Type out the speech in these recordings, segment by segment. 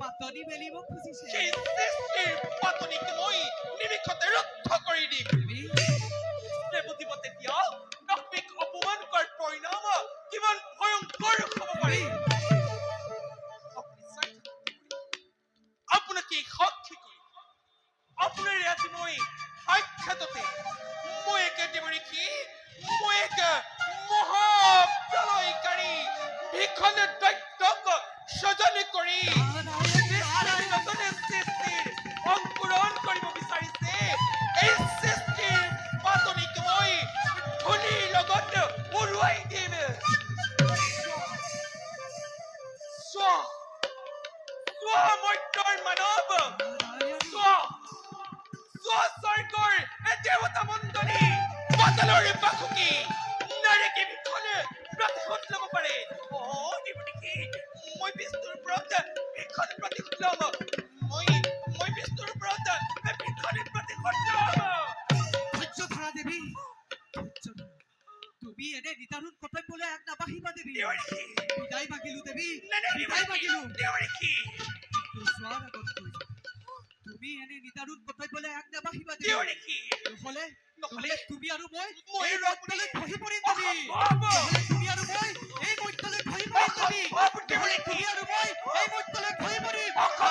পাতনি মেলিব খুজিছে সেই পাতনিক মই নিমিষতে ৰক্ষ কিমান ভয়ংকৰ হ'ব পাৰে দেবী। তুমি এনে নিদারুণ কথায় এক না দেবী। বিদায় বাগিলু দেবী। বিদায় বাগিলু তুমি এনে নিদারুণ কথায় এক না দেবী। নহলে তুমি আৰু মই মই ৰক্তলৈ খহি পৰিম তুমি আৰু মই এই মধ্যলৈ খহি পৰিম তুমি আৰু মই এই মধ্যলৈ খহি পৰিম।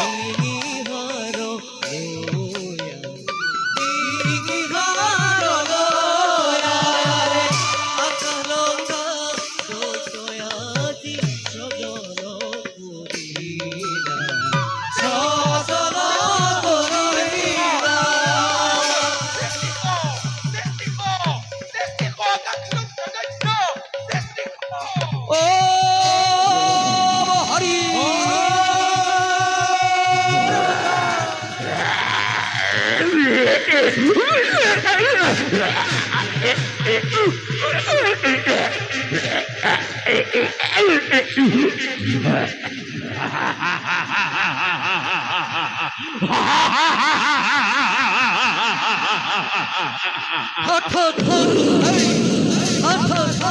Yeah. হা হা হা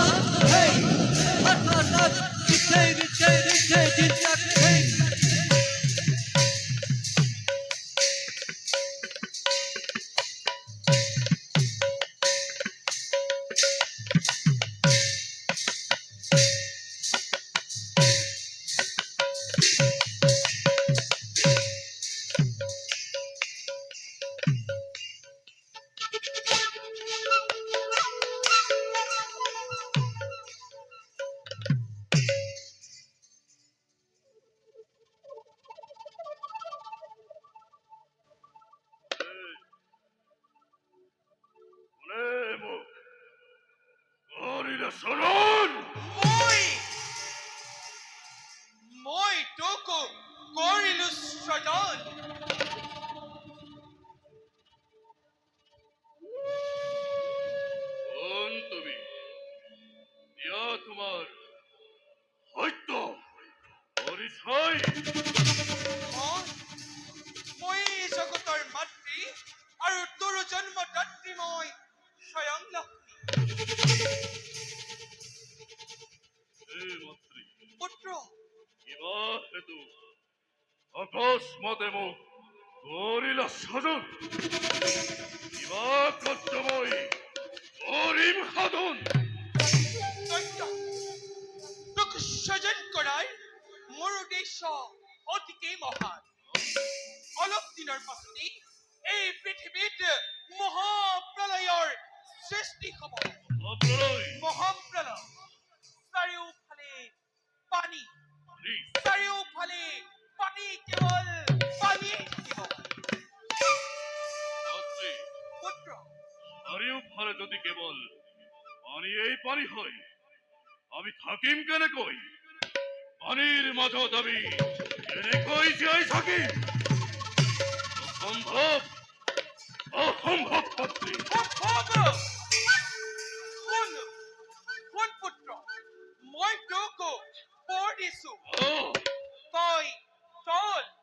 মহিলা শরণ মই মই তোকো করিলু শয়তান কিবা কৰ্তময় কৰিম সাধন। তোক সজন করার মোৰ উদ্দেশ্য অতিকেই মহান। অলপ দিনৰ পাছতেই এই পৃথিৱীত মহাপ্ৰলয়ৰ সৃষ্টি হ'ব। আমি থাকিম মাজত আমি থাকিম অসম্ভৱ অসম্ভৱ পাত্ৰী সম্ভৱ শুন শুন পুত্ৰ মই তোক তই।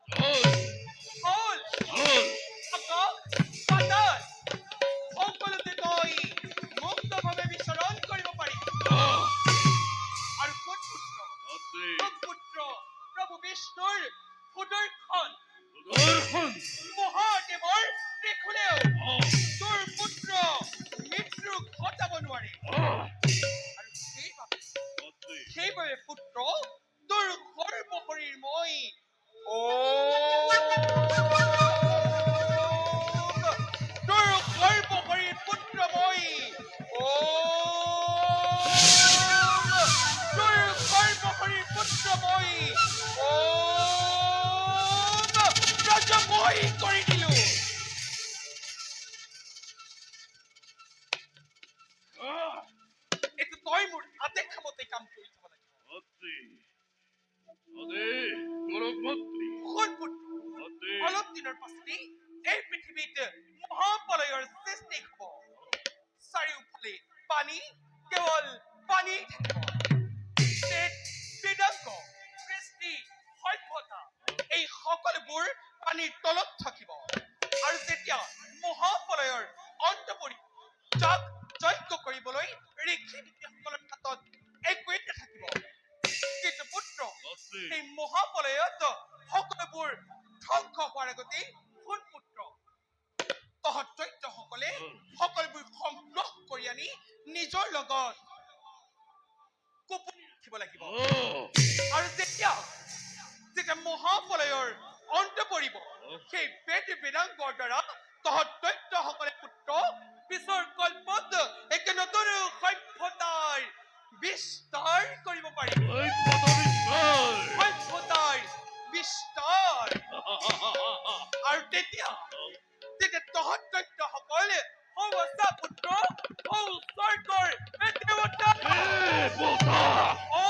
দিনৰ পাছতেই এই পৃথিৱীত মহাপ্ৰলয়ৰ সৃষ্টি হ'ব। চাৰিওফালে পানী কেৱল পানী মৃদংগ কৃষ্টি সভ্যতা এই সকলোবোৰ পানীৰ তলত থাকিব। আৰু যেতিয়া মহাপ্ৰলয়ৰ অন্ত পৰিব যাক যজ্ঞ কৰিবলৈ ঋষি মুনিসকলৰ হাতত একোৱেই নাথাকিব কিন্তু পুত্ৰ এই মহাপ্ৰলয়ত সকলোবোৰ ধ্বংস হোৱাৰ আগতেই সোণ পুত্ৰ তহঁত দৈত্যসকলে সকলোবোৰ সংগ্ৰহ কৰি আনি নিজৰ লগত কোপনি ৰাখিব লাগিব। আৰু যেতিয়া যেতিয়া মহাপ্ৰলয়ৰ অন্ত পৰিব সেই বেদ বেদাংগৰ দ্বাৰা তহঁত দৈত্যসকলে পুত্ৰ পিছৰ কল্পত একে নতুন সভ্যতাৰ বিস্তাৰ কৰিব পাৰিব। সভ্যতাৰ বিস্তাৰ আৰু তেতিয়া তেতিয়া তহঁত পুত্ৰ সৌ স্বৰ্গৰ এই দেৱতা এ, বতা। অ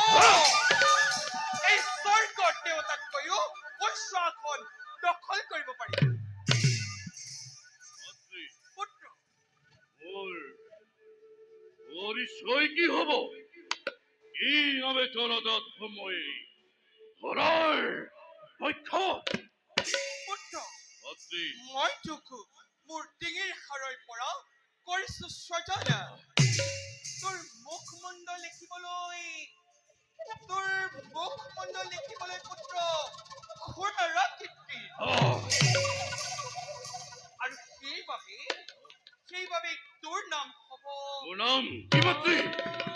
এই স্বৰ্গৰ দেৱতাতকৈও উচ্চ আসন দখল কৰিব পাৰি। পুত্ৰ মোৰ কি হব? কি নামে জনজাত সময় হৰাৰ পক্ষ পুত্ৰ মই তোক মোৰ ডিঙিৰ সাৰৰ পৰা কৰিছো স্বজনা তোৰ মুখমণ্ডল লিখিবলৈ তোৰ মুখমণ্ডল লিখিবলৈ পুত্ৰ খুৰা কীৰ্তি। আৰু সেইবাবে সেইবাবে তোৰ নাম হ'ব মোৰ নাম কি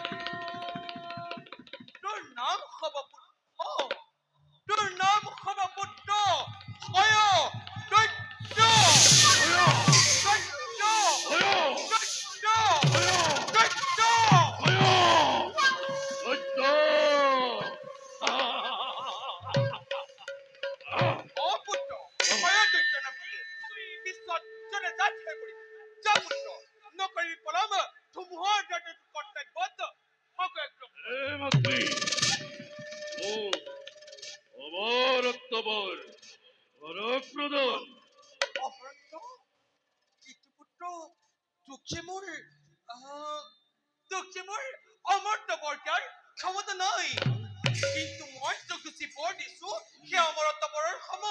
কিন্তু মই তোক যি দিছো সেই অমৰত্ব বৰৰ সম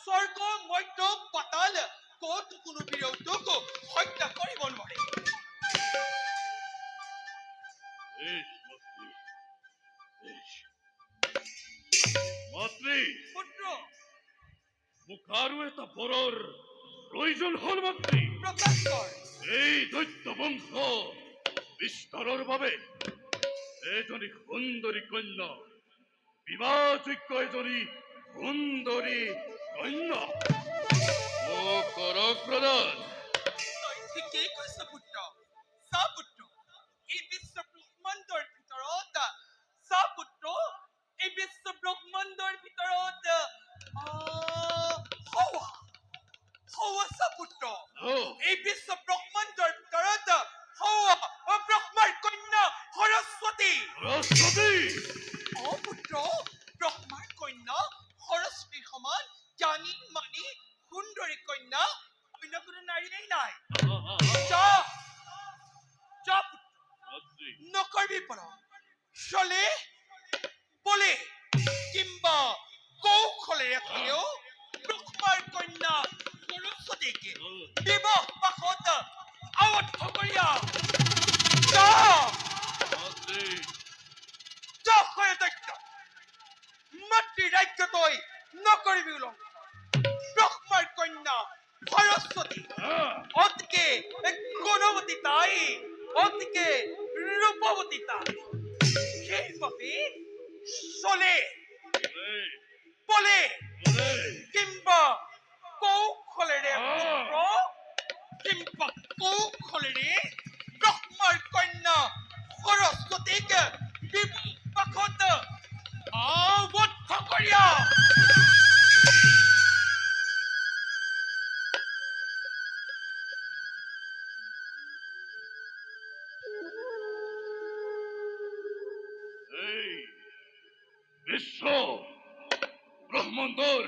স্বৰ্গ মধ্য পাতাল ক'ত কোনো বীৰেও তোক হত্যা কৰিব নোৱাৰে। মাতৃ! পুত্ৰ! মোক আৰু এটা বৰৰ প্ৰয়োজন হ'ল মাতৃ। প্ৰকাশ কৰ। এই দৈত্য বংশ বিস্তাৰৰ বাবে এজনী সুন্দৰী কন্যা বিবাহযোগ্য এজনী সুন্দৰী কন্যা। মোক কৰক প্ৰদান। তই ঠিকেই কৈছ পুত্ৰ। চা পুত্ৰ এই বিশ্ব ব্ৰহ্মাণ্ডৰ ভিতৰত চা পুত্ৰ এই বিশ্ব ব্ৰহ্মাণ্ডৰ ভিতৰত আহ, হৌৱা হৌৱা চা পুত্ৰ। অ, এই বিশ্ব অ, বিবাহ পাশত আৱদ্ধ কৰিয়া যা মাতৃ যা হয় দৈত্য মাতৃ ৰাজ্য তই নকৰিবি উলংঘন ব্ৰহ্মাৰ কন্যা সৰস্বতী আহ, অতিকে গুণৱতী তাই অতিকে ৰূপৱতী তাই। সেইবাবে চলে। বলে কিংবা কৌশলেৰে আহ। কিংবা কৌশলেৰে ব্ৰহ্মাৰ কন্যা সৰস্বতীক বিবাহত আবদ্ধ কৰিয়া বিশ্ব ব্ৰহ্মাণ্ডৰ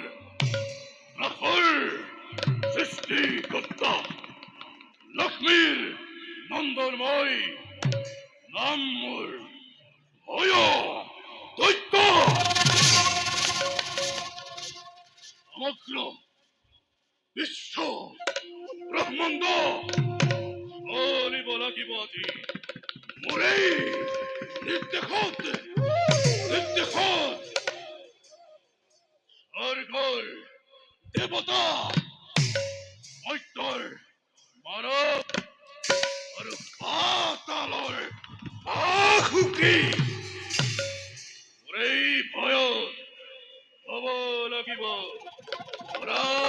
ৰাসৰ সৃষ্টিকৰ্তা লক্ষ্মীৰ নন্দনময় নাম হয় দৈত্য। সমগ্ৰ বিশ্ব ব্ৰহ্মাণ্ড চলিব লাগিব আজি। মোৰেই নিৰ্দেশত নিৰ্দেশত স্বৰ্গৰ দেৱতা আহুকি মোৰেই ভয়ত হ'ব লাগিব হৰা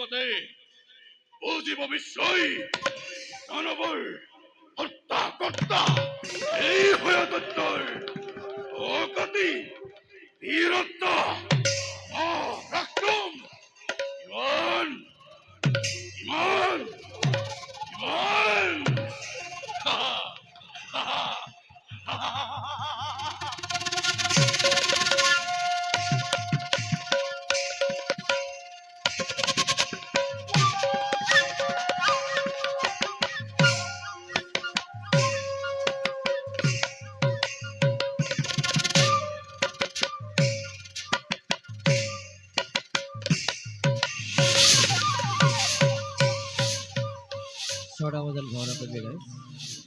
জগতে বুঝিব বিশ্বই দানবর হত্যা কর্তা এই হয়ে তত্তর অগতি বীরত্ব পরাক্রম ইমান ইমান ইমান।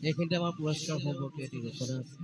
এখানটা আমার পুরস্কার সম্পর্কে এটি ঘোষণা আছে